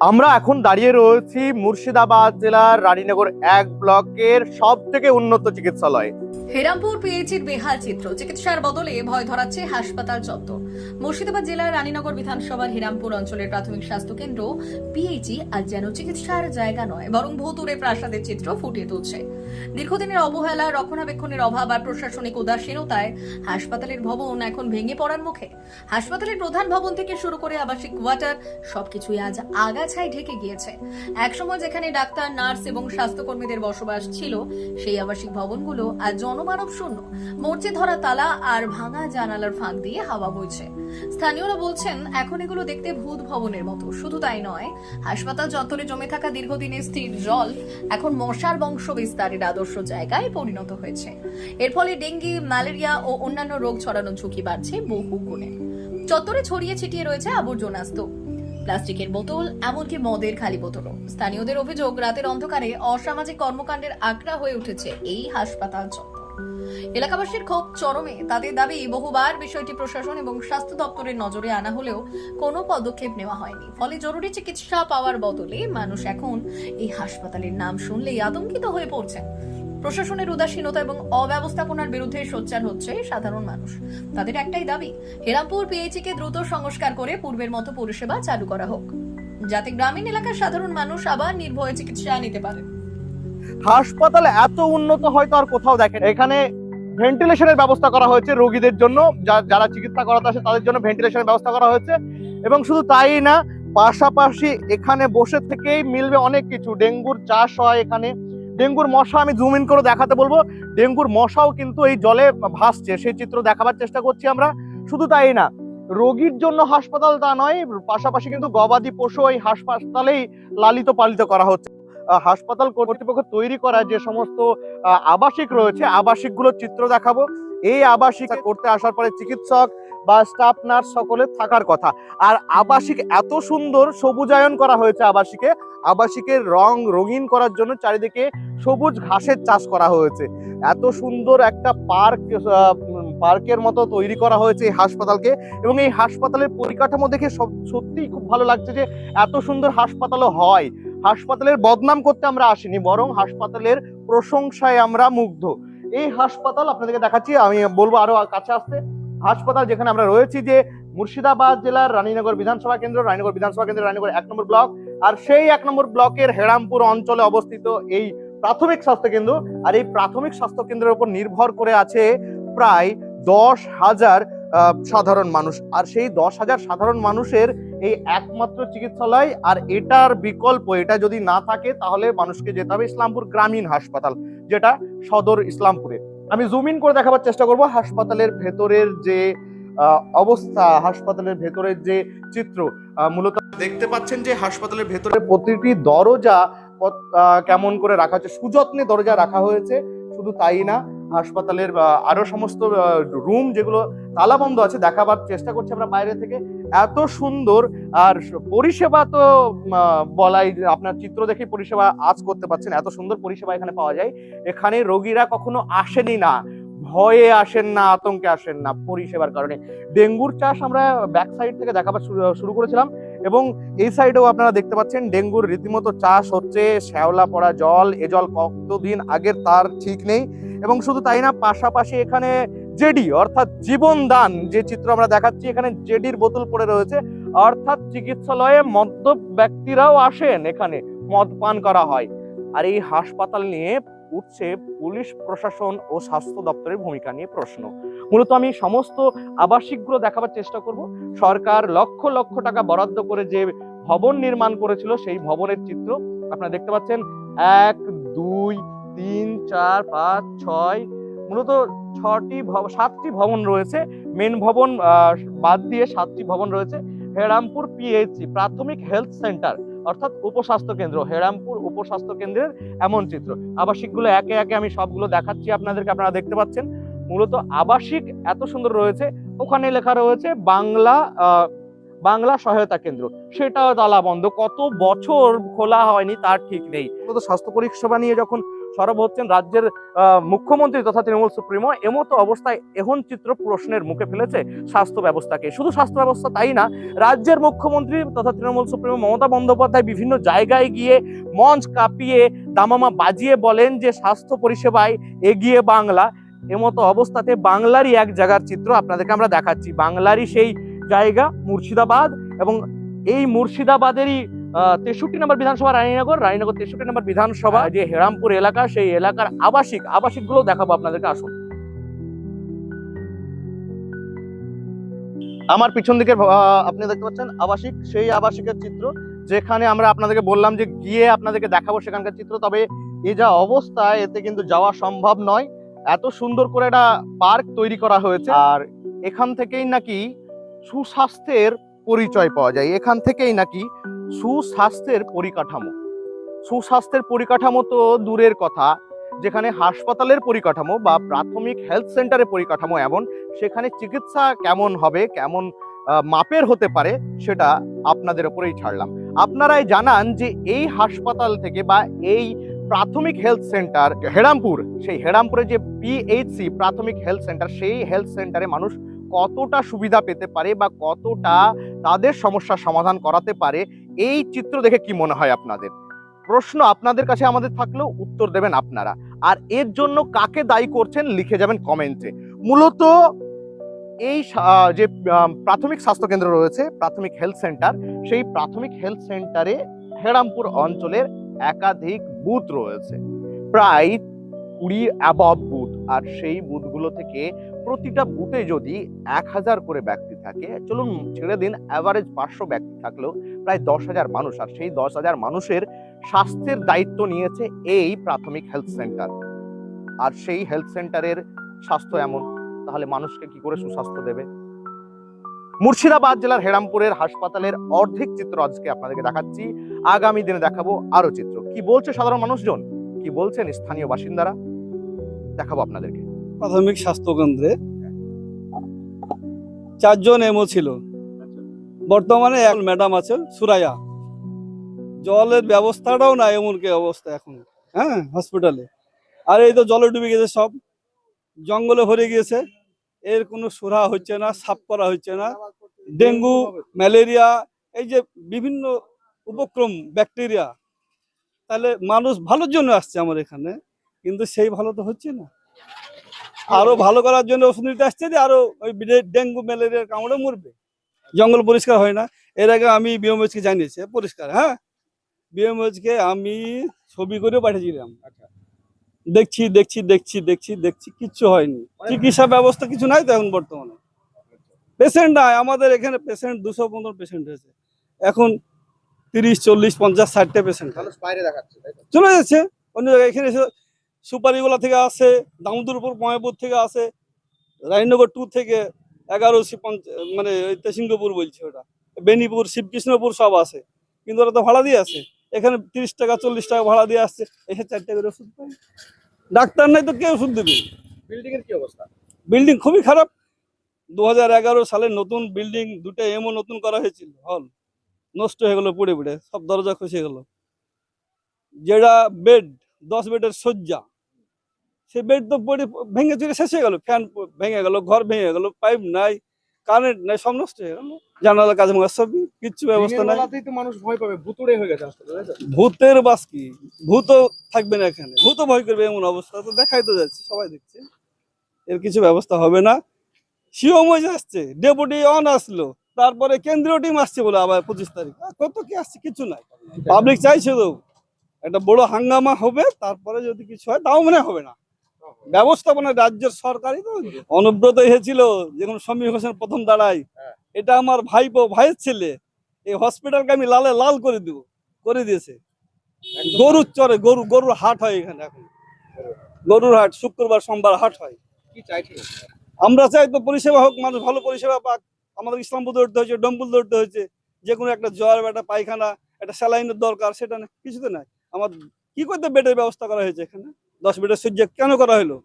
আমরা এখন দাঁড়িয়ে রয়েছি মুর্শিদাবাদ জেলার রানীনগর এক ব্লকের সব থেকে উন্নত চিকিৎসালয়। হেরামপুর পিএইচির বেহাল চিত্র। চিকিৎসার বদলে ভয় ধরাচ্ছে হাসপাতাল চত্বর। মুর্শিদাবাদ জেলার রানীনগর বিধানসভার হেরামপুর অঞ্চলের প্রাথমিক স্বাস্থ্য কেন্দ্র পিএইচি আজ যেন চিকিৎসার জায়গা নয়, বরং ভৌতুরে প্রাসাদের চিত্র ফুটিয়ে তুলছে। দীর্ঘদিনের অবহেলা, রক্ষণাবেক্ষণের অভাব আর প্রশাসনিক উদাসীনতায় হাসপাতালের ভবন এখন ভেঙে পড়ার মুখে। হাসপাতালের প্রধান ভবন থেকে শুরু করে আবাসিক কোয়ার্টার, সবকিছুই আজ আগাছায় ঢেকে গিয়েছে। একসময় যেখানে ডাক্তার, নার্স এবং স্বাস্থ্যকর্মীদের বসবাস ছিল, সেই আবাসিক ভবনগুলো আজ জনমানব শূন্য। মরচে ধরা তালা আর ভাঙা জানালার ফাঁক দিয়ে হাওয়া বইছে। স্থানীয়রা বলছেন, এখন এগুলো দেখতে ভূত ভবনের মতো। শুধু তাই নয়, হাসপাতাল চত্বরে জমে থাকা দীর্ঘদিনের স্থির জল এখন মশার বংশ বিস্তারের আদর্শ জায়গায় পরিণত হয়েছে। এর ফলে ডেঙ্গি, ম্যালেরিয়া ও অন্যান্য রোগ ছড়ানোর ঝুঁকি বাড়ছে বহু গুণে চত্বরে ছড়িয়ে ছিটিয়ে রয়েছে আবর্জনা স্তূপ প্লাস্টিকের বোতল, এমনকি মদের খালি বোতলও। স্থানীয়দের অভিযোগ, রাতের অন্ধকারে অসামাজিক কর্মকাণ্ডের আগ্রা হয়ে উঠেছে এই হাসপাতাল চত্বর। এলাকাবাসীর ক্ষোভ চরমে। তাদের দাবি, বহুবার বিষয়টি প্রশাসন এবং স্বাস্থ্য দপ্তরের নজরে আনা হলেও কোনো পদক্ষেপ নেওয়া হয়নি। ফলে জরুরি চিকিৎসা পাওয়ার বদলে মানুষ এখন এই হাসপাতালের নাম শুনলেই আতঙ্কিত হয়ে পড়ছেন। প্রশাসনের উদাসীনতা এবং অব্যবস্থাপনার বিরুদ্ধে সোচ্চার হচ্ছে সাধারণ মানুষ। তাদের একটাই দাবি, হেরামপুর পিএইচি কে দ্রুত সংস্কার করে পূর্বের মতো পরিষেবা চালু করা হোক। যাতে গ্রামীণ এলাকার সাধারণ মানুষ আবার নির্ভয়ে চিকিৎসা নিতে পারে। হাসপাতাল এত উন্নত হয়তো আর কোথাও দেখেন। এখানে ভেন্টিলেশনের ব্যবস্থা করা হয়েছে রোগীদের জন্য। যারা চিকিৎসা করাতে আসে তাদের জন্য ভেন্টিলেশনের ব্যবস্থা করা হয়েছে। এবং শুধু তাই না, পাশাপাশি এখানে বসে থেকেই মিলবে অনেক কিছু। ডেঙ্গুর চাষ হয় এখানে। ডেঙ্গুর মশা আমি জুম ইন করে দেখাতে বলব। ডেঙ্গুর মশাও কিন্তু এই জলে ভাসছে। সেই চিত্র দেখাবার চেষ্টা করছি আমরা। শুধু তাই না, রোগীর জন্য হাসপাতাল তা নয়, পাশাপাশি কিন্তু গবাদি পশু এই হাসপাতালেই লালিত পালিত করা হচ্ছে। হাসপাতাল কর্তৃপক্ষ তৈরি করা যে সমস্ত আবাসিক রয়েছে, আবাসিকগুলোর চিত্র দেখাবো। এই আবাসিক করতে আসার পরে চিকিৎসক বা স্টাফ নার্স সকলে থাকার কথা। আর আবাসিক এত সুন্দর সবুজায়ন করা হয়েছে আবাসিকে। আবাসিকের রং রঙিন করার জন্য চারিদিকে সবুজ ঘাসের চাষ করা হয়েছে। এত সুন্দর একটা পার্ক পার্কের মতো তৈরি করা হয়েছে এই হাসপাতালকে। এবং এই হাসপাতালের পরিকাঠামো দেখে সত্যিই খুব ভালো লাগছে যে এত সুন্দর হাসপাতালও হয়। হাসপাতালের বদনাম করতে আমরা আসিনি, বরং হাসপাতালের প্রশংসায় আমরা মুগ্ধ। এই হাসপাতাল আপনাদেরকে দেখাচ্ছি, আমি বলব আরও কাছে আসতে। হাসপাতাল যেখানে আমরা রয়েছি যে মুর্শিদাবাদ জেলার রানীনগর বিধানসভা কেন্দ্র, রানীনগর বিধানসভা কেন্দ্র রানীনগর এক নম্বর ব্লক, আর সেই এক নম্বর ব্লকের হেরামপুর অঞ্চলে অবস্থিত এই প্রাথমিক স্বাস্থ্য কেন্দ্র। আর এই প্রাথমিক স্বাস্থ্য কেন্দ্রের উপর নির্ভর করে আছে প্রায় দশ হাজার সাধারণ মানুষ। আর সেই দশ হাজার সাধারণ মানুষের এই একমাত্র চিকিৎসালয়, আর এটার বিকল্প, এটা যদি না থাকে, তাহলে মানুষকে যেতে হবে ইসলামপুর গ্রামীণ হাসপাতাল, যেটা সদর ইসলামপুরে। আমি জুম ইন করে দেখাবার চেষ্টা করব হাসপাতালের ভেতরের যে অবস্থা, হাসপাতালের ভেতরের যে চিত্র। মূলত দেখতে পাচ্ছেন যে হাসপাতালের ভেতরে প্রতিটি দরজা কেমন করে রাখা হচ্ছে সুযত্নে দরজা রাখা হয়েছে। শুধু তাই না হাসপাতালের আহ, আরও সমস্ত রুম যেগুলো তালাবন্ধ আছে দেখাবার চেষ্টা করছি আমরা বাইরে থেকে। এত সুন্দর আর পরিষেবা তো বলাই আপনার চিত্র দেখে পরিষেবা আজ করতে পারছেন। এত সুন্দর পরিষেবা এখানে পাওয়া যায়। এখানে রোগীরা কখনো আসেনি না। ভয়ে আসেন না আতঙ্কে আসেন না পরিষেবার কারণে। ডেঙ্গুর চাষ আমরা ব্যাক সাইড থেকে দেখাবার শুরু করেছিলাম। এবং এই সাইডেও আপনারা দেখতে পাচ্ছেন ডেঙ্গুর রীতিমতো চাষ হচ্ছে, শ্যাওলা পড়া জল, এ জল কতদিন আগের তার ঠিক নেই এবং শুধু তাই না, পাশাপাশি এখানে জেডি, অর্থাৎ জীবন দান যে চিত্র আমরা দেখাচ্ছি, এখানে জেডির বোতল পড়ে রয়েছে। অর্থাৎ চিকিৎসালয়ে মদ্য ব্যক্তিরাও আসেন এখানে মদ পান করা হয়। আর এই হাসপাতাল নিয়ে উঠছে পুলিশ, প্রশাসন ও স্বাস্থ্য দপ্তরের ভূমিকা নিয়ে প্রশ্ন। মূলত আমি সমস্ত আবাসিকগুলো দেখাবার চেষ্টা করব। সরকার লক্ষ লক্ষ টাকা বরাদ্দ করে যে ভবন নির্মাণ করেছিল, সেই ভবনের চিত্র আপনারা দেখতে পাচ্ছেন। এক, দুই, তিন, চার, পাঁচ, ছয়, মূলত ছটি সাতটি ভবন রয়েছে। মেন ভবন বাদ দিয়ে সাতটি ভবন রয়েছে। হেরামপুর পিএইচসি, প্রাথমিক হেলথ সেন্টার। অর্থাৎ উপস্বাস্থ্য কেন্দ্র, হেরামপুর উপস্বাস্থ্য কেন্দ্রের এমন চিত্র। আবাসিকগুলো একে একে আমি সবগুলো দেখাচ্ছি, আপনাদেরকে আপনারা দেখতে পাচ্ছেন। মূলত আবাসিক এত সুন্দর রয়েছে, ওখানে লেখা রয়েছে বাংলা বাংলা সহায়তা কেন্দ্র। সেটাও তালা বন্ধ কত বছর খোলা হয়নি তার ঠিক নেই। স্বাস্থ্য পরিষেবা নিয়ে যখন সরব হচ্ছেন রাজ্যের মুখ্যমন্ত্রী তথা তৃণমূল সুপ্রিমো। এমতো অবস্থায় এখন চিত্র প্রশ্নের মুখে ফেলেছে স্বাস্থ্য ব্যবস্থাকে। শুধু স্বাস্থ্য ব্যবস্থা তাই না, রাজ্যের মুখ্যমন্ত্রী তথা তৃণমূল সুপ্রিমো মমতা বন্দ্যোপাধ্যায় বিভিন্ন জায়গায় গিয়ে মঞ্চ কাঁপিয়ে, দামামা বাজিয়ে বলেন যে স্বাস্থ্য পরিষেবায় এগিয়ে বাংলা। এমতো অবস্থাতে বাংলারই এক জায়গার চিত্র আপনাদেরকে আমরা দেখাচ্ছি। বাংলারই সেই জায়গা মুর্শিদাবাদ এবং এই মুর্শিদাবাদেরই তেষট্টি নম্বর বিধানসভা, রানীনগর। রানীনগর তেষট্টি নম্বর বিধানসভা, যে হেরামপুর এলাকা, সেই এলাকার আবাসিক আবাসিকগুলো দেখাবো আপনাদেরকে, আসুন। আমার পিছন দিকে আপনি দেখতে পাচ্ছেন, আবাসিক, সেই আবাসিকের চিত্র, যেখানে আমরা আপনাদেরকে বললাম যে গিয়ে আপনাদেরকে দেখাবো সেখানকার চিত্র, তবে এ যা অবস্থা, এতে কিন্তু যাওয়া সম্ভব নয়। এত সুন্দর করে একটা পার্ক তৈরি করা হয়েছে, আর এখান থেকেই নাকি সুস্বাস্থ্যের পরিচয় পাওয়া যায়। এখান থেকেই নাকি সুস্বাস্থ্যের পরিকাঠামো। সুস্বাস্থ্যের পরিকাঠামো তো দূরের কথা। যেখানে হাসপাতালের পরিকাঠামো বা প্রাথমিক হেলথ সেন্টারের পরিকাঠামো এমন, সেখানে চিকিৎসা কেমন হবে, কেমন মাপের হতে পারে, সেটা আপনাদের ওপরেই ছাড়লাম। আপনারাই জানান যে এই হাসপাতাল থেকে বা এই প্রাথমিক হেলথ সেন্টার হেরামপুর, সেই হেরামপুরে যে পিএইচসি প্রাথমিক হেলথ সেন্টার সেই হেলথ সেন্টারে মানুষ কতটা সুবিধা পেতে পারে বা কতটা তাদের সমস্যার সমাধান করাতে পারে এই চিত্র দেখে কি মনে হয় আপনাদের? প্রশ্ন আপনাদের কাছে আমাদের থাকলেও উত্তর দেবেন আপনারা। আর এর জন্য কাকে দায়ী করছেন লিখে যাবেন কমেন্টে মূলত এই যে প্রাথমিক স্বাস্থ্য কেন্দ্র রয়েছে, প্রাথমিক হেলথ সেন্টার সেই প্রাথমিক হেলথ সেন্টারে হেরামপুর অঞ্চলের একাধিক বুথ রয়েছে। প্রায় কুড়ি অ্যাবভ বুথ। আর সেই বুথগুলো থেকে প্রতিটা বুথে যদি এক হাজার করে ব্যক্তি থাকে, চলুন ছেড়ে দিন অ্যাভারেজ পাঁচশো ব্যক্তি থাকলেও প্রায় দশ হাজার মানুষ, আর সেই দশ হাজার মানুষের স্বাস্থ্যের দায়িত্ব নিয়েছে এই প্রাথমিক হেলথ সেন্টার আর সেই হেলথ সেন্টারের স্বাস্থ্য এমন, তাহলে মানুষকে কি করে সুস্বাস্থ্য দেবে? মুর্শিদাবাদ জেলার হেরামপুরের হাসপাতালের অর্ধেক চিত্র আজকে আপনাদেরকে দেখাচ্ছি। আগামী দিনে দেখাবো আরও চিত্র। কি বলছে সাধারণ মানুষজন? কি বলছেন স্থানীয় বাসিন্দারা? দেখাবো আপনাদেরকে। প্রাথমিক স্বাস্থ্য কেন্দ্রে চারজন এমও ছিল। বর্তমানে এক ম্যাডাম আছে সুরাইয়া। জলের ব্যবস্থাটাও না এমন কি অবস্থা এখন হ্যাঁ হসপিটালে। আর এই তো জলে ডুবে গেছে সব, জঙ্গলে ভরে গিয়েছে। এর কোনো সুরা হচ্ছে না, সাফ করা হচ্ছে না। ডেঙ্গু, ম্যালেরিয়া, এই যে বিভিন্ন উপক্রম, ব্যাকটেরিয়া। তাহলে মানুষ ভালোর জন্য আসছে আমার এখানে, কিন্তু সেই ভালো তো হচ্ছে না। আরও ভালো করার জন্য ওষুধ নিতে আসছে যে আরও ওই ডেঙ্গু ম্যালেরিয়ার কামড়ে মরবে। জঙ্গল পরিষ্কার হয় না। এর আগে আমি বিএমএইচ কে জানিয়েছি পরিষ্কার হ্যাঁ? বিএমএইচ কে আমি ছবি করে পাঠিয়েছিলাম। দেখছি দেখছি দেখছি দেখছি দেখছি কিচ্ছু হয়নি। চিকিৎসা ব্যবস্থা কিছু নাই তো এখন বর্তমানে। পেশেন্ট নাই আমাদের এখানে পেশেন্ট দুশো পনেরো পেশেন্ট হয়েছে। এখন তিরিশ চল্লিশ পঞ্চাশ ষাটটা পেশেন্ট বাইরে দেখাচ্ছে চলে যাচ্ছে। অন্য জায়গায় এখানে এসে সুপারিগুলা থেকে আসে দামোদরপুর ময়পুর থেকে আসে রানীনগর টু থেকে এগারো মানে তেসিংহপুর বলছে ওটা। বেনিপুর শিবকৃষ্ণপুর সব আসে। কিন্তু ওরা তো ভাড়া দিয়ে আসে। এখানে তিরিশ টাকা চল্লিশ টাকা ভাড়া দিয়ে আসছে। এসে চারটে করে ওষুধ পায় ডাক্তার নাই তো কে ওষুধ দেবে? বিল্ডিং এর কি অবস্থা? বিল্ডিং খুবই খারাপ। দু হাজার এগারো সালে নতুন বিল্ডিং দুটো এমও নতুন করা হয়েছিল। হল। নষ্ট হয়ে গেলো পড়ে পড়ে। সব দরজা খসে গেল। যেটা বেড দশ বেডের শয্যা। সে বেড তো পড়ে ভেঙে চুরে শেষ হয়ে গেল। ফ্যান ভেঙে গেল ঘর ভেঙে গেল পাইপ নাই কারেন্ট নাই সব নষ্ট হয়ে গেল। জানালা কাজ মাস সবই কিচ্ছু ব্যবস্থা নাই। মানুষ ভয় পাবে ভুতুড়ে হয়ে গেছে? ভূতের বাস কি? ভূত থাকবে না এখানে। ভূত ভয় করবে এমন অবস্থা তো দেখাই তো যাচ্ছে সবাই দেখছে। এর কিছু ব্যবস্থা হবে না। সিওমজ আসছে ডেপুটি অন আসলো তারপরে কেন্দ্রীয় টিম আসছে বলে আবার পঁচিশ তারিখ। কত কি আসছে কিছু নাই। পাবলিক চাইছে তো একটা বড় হাঙ্গামা হবে তারপরে যদি কিছু হয় তাও মনে হবে না। ব্যবস্থাপনা রাজ্যের সরকারই তো অনুব্রত হয়েছিল যখন সমীর হোসেন প্রথম দাঁড়াই হ্যাঁ। এটা আমার ভাইপো ভাইয়ের ছেলে এই হসপিটালকে আমি লালে লাল করে দিব করে দিয়েছে। গরুর চরে গরু গরুর হাট হয় এখানে এখন। গরুর হাট শুক্রবার সোমবার হাট হয়। কি চাইছেন আমরা চাই তো পরিষেবা হোক মানুষ ভালো পরিষেবা পাক। আমাদের ইসলামপুর দৌড়তে হয়েছে ডম্বুল দৌড়তে হয়েছে। যে কোনো একটা জ্বর বা একটা পায়খানা একটা স্যালাইনের দরকার সেটা না কিছু তো নাই। আমার কি করতে বেডের ব্যবস্থা করা হয়েছে এখানে? দশ বেডের সহ্য কেন করা হলো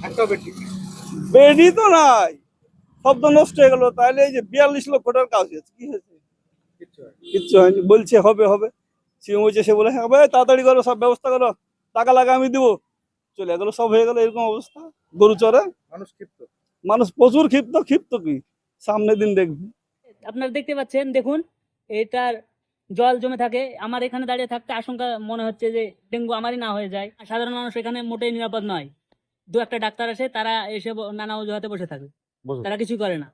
নেই। বেডই তো নাই। শব্দ নষ্ট হয়ে গেল তাহলে এই যে বিয়াল্লিশ লক্ষ টাকার কাজ হয়েছে কি হয়েছে? কিচ্ছু হয়নি। বলছে হবে হবে। সিএম হয়েছে সে বলে হ্যাঁ ভাই তাড়াতাড়ি করো সব ব্যবস্থা করো টাকা লাগা আমি দিব। চলে গেল সব হয়ে গেল এরকম অবস্থা। গরু চরে মানুষ ক্ষিপ্ত। মানুষ প্রচুর ক্ষিপ্ত ক্ষিপ্ত কি? সামনের দিন দেখবি। আপনারা দেখতে পাচ্ছেন দেখুন এটার জল জমে থাকে আমার এখানে দাঁড়িয়ে থাকতে আশঙ্কা মনে হচ্ছে যে ডেঙ্গু আমারই না হয়ে যায়। সাধারণ মানুষ এখানে মোটেই নিরাপদ নয়। দু একটা ডাক্তার আসে তারা এসে নানা অজুহাতে বসে থাকে। তারা কিছুই করে না।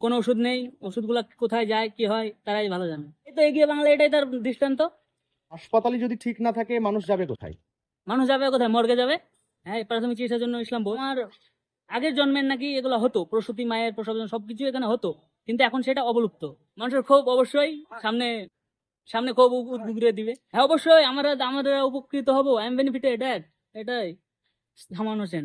কোনো ওষুধ নেই ওষুধগুলো কোথায় যায় কি হয় তারাই ভালো জানে। এই তো এগিয়ে বাংলা এটাই তার দৃষ্টান্ত। হাসপাতালে যদি ঠিক না থাকে মানুষ যাবে কোথায়? মানুষ যাবে কোথায়? মর্গে যাবে? হ্যাঁ প্রাথমিক চিকিৎসার জন্য ইসলাম। আমার আগের জন্মের নাকি এগুলো হতো প্রসূতি মায়ের প্রসব সবকিছু এখানে হতো। কিন্তু এখন সেটা অবলুপ্ত। মানুষের ক্ষোভ অবশ্যই সামনে সামনে খুব ঘুরে দিবে। হ্যাঁ অবশ্যই আমরা আমরা উপকৃত হব। আই এম বেনিফিটেড এটাই। সামান হোসেন